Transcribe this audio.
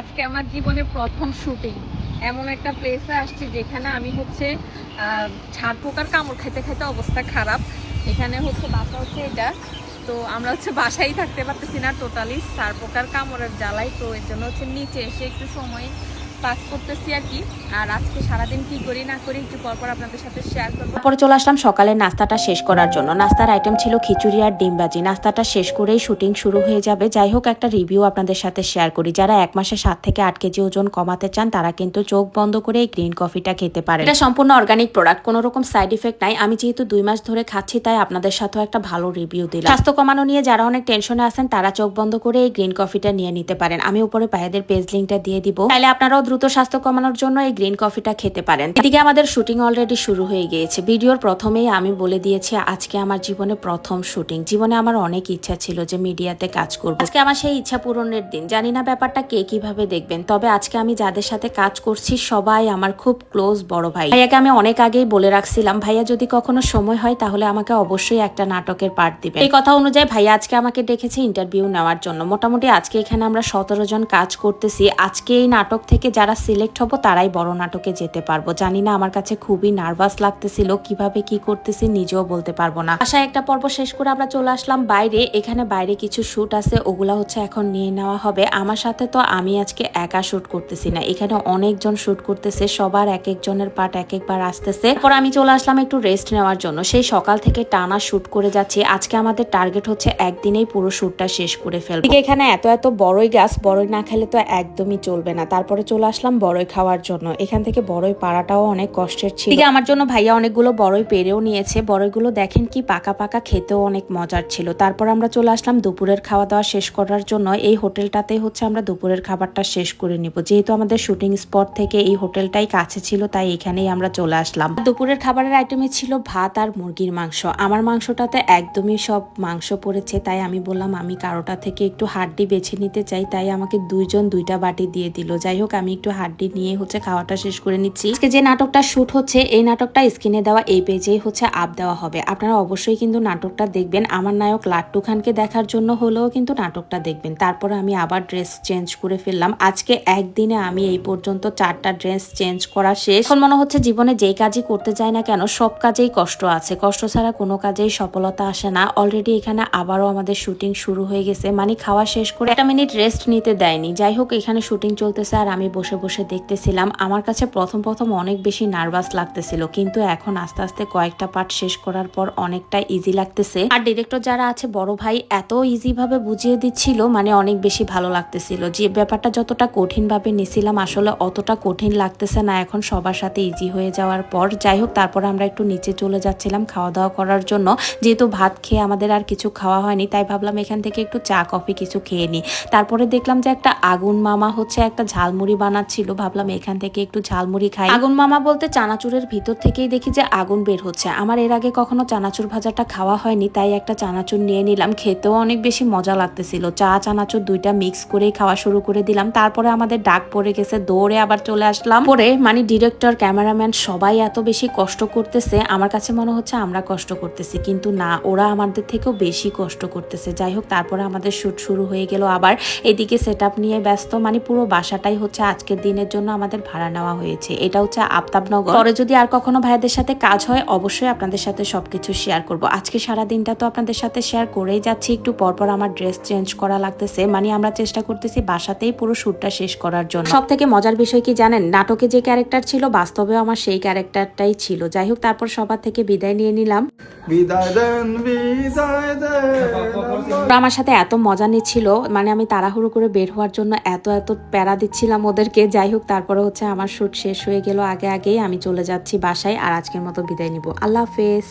আজকে আমার জীবনে প্রথম শুটিং এমন একটা প্লেসে আসছি যেখানে আমি হচ্ছে ঝাড় পোকার কামড় খেতে খেতে অবস্থা খারাপ। এখানে হচ্ছে বাসা হচ্ছে এটা। তো আমরা হচ্ছে বাসায় থাকতে পারতেছি না টোটালি সার পোকার কামড়ের জ্বালাই তো এর জন্য হচ্ছে নিচে এসে একটু সময় পাস করতেছি আর কি। আর আজকে সারাদিন কি করি না করি একটু পর পর আপনাদের সাথে শেয়ার করব। তারপরে চলে আসলাম সকালের নাস্তাটা শেষ করার জন্য। নাস্তার আইটেম ছিল খিচুড়ি আর ডিমবাজি নাস্তাটা শেষ করেই শুটিং শুরু হয়ে যাবে। যাই হোক, একটা রিভিউ আপনাদের সাথে শেয়ার করি। যারা এক মাসে সাত থেকে আট কেজি ওজন কমাতে চান, তারা কিন্তু চোখ বন্ধ করে এই গ্রিন কফিটা খেতে পারে এটা সম্পূর্ণ অর্গানিক প্রোডাক্ট কোনো রকম সাইড ইফেক্ট নাই। আমি যেহেতু দুই মাস ধরে খাচ্ছি, তাই আপনাদের সাথেও একটা ভালো রিভিউ দিলাম। স্বাস্থ্য কমানো নিয়ে যারা অনেক টেনশনে আছেন, তারা চোখ বন্ধ করে এই গ্রিন কফিটা নিয়ে নিতে পারেন। আমি উপরে পায়েদের পেজ লিঙ্কটা দিয়ে দিব। তাহলে আপনারাও দ্রুত স্বাস্থ্য কমানোর জন্য এই গ্রিন কফিটা খেতে পারেন। এদিকে আমাদের শুটিং অলরেডি শুরু হয়ে গিয়েছে। ভিডিওর প্রথমেই আমি বলে দিয়েছি, আজকে আমার জীবনে প্রথম শুটিং। জীবনে আমার অনেক ইচ্ছা ছিল যে মিডিয়াতে কাজ করব। আজকে আমার সেই ইচ্ছা পূরণের দিন। জানি না ব্যাপারটা কে কীভাবে দেখবেন, তবে আজকে আমি যাদের সাথে কাজ করছি, সবাই আমার খুব ক্লোজ বড় ভাই। ভাইয়াকে আমি অনেক আগেই বলে রাখছিলাম, ভাইয়া, যদি কখনো সময় হয়, তাহলে আমাকে অবশ্যই একটা নাটকের পার্ট দিবে এই কথা অনুযায়ী ভাইয়া আজকে আমাকে ডেকেছে ইন্টারভিউ নেওয়ার জন্য। মোটামুটি আজকে এখানে আমরা সতেরো জন কাজ করতেছি। আজকে এই নাটক থেকে যারা সিলেক্ট হব তারাই বড় নাটকে যেতে পারব। জানি না, আমার কাছে খুবই নার্ভাস লাগতেছিল, কীভাবে কি করতেছি নিজেও বলতে পারব না। আশায় একটা পর্ব শেষ করে আমরা চলে আসলাম বাইরে, এখানে বাইরে কিছু শুট আছে, ওগুলা হচ্ছে এখন নিয়ে নেওয়া হবে। আমার সাথে তো আমি আজকে একা শুট করতেছি না, এখানে অনেকজন শুট করতেছে, সবার এক একজনের পার্ট এক একবার আসতেছে। পর আমি চলে আসলাম একটু রেস্ট নেওয়ার জন্য, সেই সকাল থেকে টানা শুট করে যাচ্ছি। আজকে আমাদের টার্গেট হচ্ছে একদিনেই পুরো শুটটা শেষ করে ফেলব। এখানে এত এত বড়ই গাছ, বড়ই না খেলে তো একদমই চলবে না। তারপরে চলে আসলাম বড়ই খাওয়ার জন্য। এখান থেকে বড়ই পাড়াটাও অনেক কষ্টের ছিল। আমার জন্য ভাইয়া অনেকগুলো বড়ই পেরেও নিয়েছে। বড়ইগুলো দেখেন কি পাকা পাকা, খেতেও অনেক মজার ছিল। তারপর আমরা চলে আসলাম দুপুরের খাওয়া দাওয়া শেষ করার জন্য। এই হোটেলটাতে হচ্ছে আমরা দুপুরের খাবারটা শেষ করে নিব। যেহেতু আমাদের শুটিং স্পট থেকে এই হোটেলটাই কাছে ছিল, তাই এখানেই আমরা চলে আসলাম। দুপুরের খাবারের আইটেমে ছিল ভাত আর মুরগির মাংস। আমার মাংসটাতে একদমই সব মাংস পড়েছে, তাই আমি বললাম, আমি কারোটা থেকে একটু হাড্ডি বেছে নিতে চাই। তাই আমাকে দুইজন দুইটা বাটি দিয়ে দিল। যাই হোক, আমি একটু হাড্ডি নিয়ে হচ্ছে খাওয়াটা শেষ করে নিচ্ছি। আজকে যে নাটকটা শুট হচ্ছে, এই নাটকটা স্ক্রিনে দেওয়া এই পেজেই হচ্ছে আপ দেওয়া হবে। আপনারা অবশ্যই কিন্তু নাটকটা দেখবেন। আমার নায়ক লাট্টু খানকে দেখার জন্য হলেও কিন্তু নাটকটা দেখবেন। তারপরে আমি আবার ড্রেস চেঞ্জ করে ফেললাম। আজকে একদিনে আমি এই পর্যন্ত চারটা ড্রেস চেঞ্জ করা শেষ। এখন মনে হচ্ছে জীবনে যেই কাজই করতে চাই না কেন, সব কাজেই কষ্ট আছে। কষ্ট ছাড়া কোনো কাজেই সফলতা আসে না। অলরেডি এখানে আবারও আমাদের শুটিং শুরু হয়ে গেছে। মানে খাওয়া শেষ করে একটা মিনিট রেস্ট নিতে দেয়নি। যাই হোক, এখানে শুটিং চলতেছে আর আমি বসে বসে বসে দেখতেছিলাম। আমার কাছে প্রথম প্রথম অনেক বেশি নার্ভাস লাগতেছিল, কিন্তু এখন আস্তে আস্তে কয়েকটা পার্ট শেষ করার পর অনেকটা ইজি লাগতেছে। আর ডিরেক্টর যারা আছে, বড় ভাই, এত ইজি ভাবে বুঝিয়ে দিচ্ছিল মানে অনেক বেশি ভালো লাগতেছিল। যে ব্যাপারটা যতটা কঠিন ভাবে নিছিলাম, আসলে অতটা কঠিন লাগতেছে না। এখন সবার সাথে ইজি হয়ে যাওয়ার পর, যাই হোক, তারপর আমরা একটু নিচে চলে যাচ্ছিলাম খাওয়া দাওয়া করার জন্য। যেহেতু ভাত খেয়ে আমাদের আর কিছু খাওয়া হয়নি, তাই ভাবলাম এখান থেকে একটু চা, কফি কিছু খেয়ে নিই। তারপরে দেখলাম যে একটা আগুন মামা হচ্ছে একটা ঝালমুড়ি বানাচ্ছিল ভাবলাম এখান থেকে একটু ঝালমুড়ি খাই। আগুন মামা বলতে চানাচুরের ভিতর থেকেই দেখি যে আগুন বের হচ্ছে। আমার এর আগে কখনো চানাচুর ভাজাটা খাওয়া হয়নি, তাই একটা চানাচুর নিয়ে নিলাম। খেতেও অনেক বেশি মজা লাগতেছিল। চা, চানাচুর দুইটা মিক্স করেই খাওয়া শুরু করে দিলাম। তারপরে আমাদের ডাক পড়ে গেছে, দৌড়ে আবার চলে আসলাম। পরে মানে ডিরেক্টর, ক্যামেরাম্যান সবাই এত বেশি কষ্ট করতেছে, আমার কাছে মনে হচ্ছে আমরা কষ্ট করতেছি। কিন্তু না, ওরা আমাদের থেকেও বেশি কষ্ট করতেছে। যাই হোক, তারপরে আমাদের শুট শুরু হয়ে গেল আবার। এদিকে সেট নিয়ে ব্যস্ত মানে পুরো বাসাটাই হচ্ছে আজকের দিনের জন্য আমাদের ভাড়া নেওয়া হয়েছে। এটা হচ্ছে আফতাবনগর। পরে যদি আর কখনো ভাইদের সাথে কাজ হয়, অবশ্যই আপনাদের সাথে সবকিছু শেয়ার করব। আজকে সারা দিনটা তো আপনাদের সাথে শেয়ার করেই যাচ্ছি। একটু পরপর আমার ড্রেস চেঞ্জ করা লাগতেছে। মানে আমরা চেষ্টা করতেছি বাসাতেই পুরো শ্যুটটা শেষ করার জন্য। সব থেকে মজার বিষয় কি জানেন? নাটকে যে ক্যারেক্টার ছিল, বাস্তবেও আমার সেই ক্যারেক্টারটাই ছিল। যাই হোক, তারপর সবার থেকে বিদায় নিয়ে নিলাম। আমার সাথে এত মজা নিচ্ছিল মানে আমি তাড়াহুড়ো করে বের হওয়ার জন্য এত এত প্যারা দিচ্ছিলাম ওদেরকে। যাই হোক, তারপরে হচ্ছে আমার শ্যুট শেষ হয়ে গেল আগে আগেই, আমি চলে যাচ্ছি বাসায় আর আজকের মতো বিদায় নিব। আল্লাহ হাফেজ।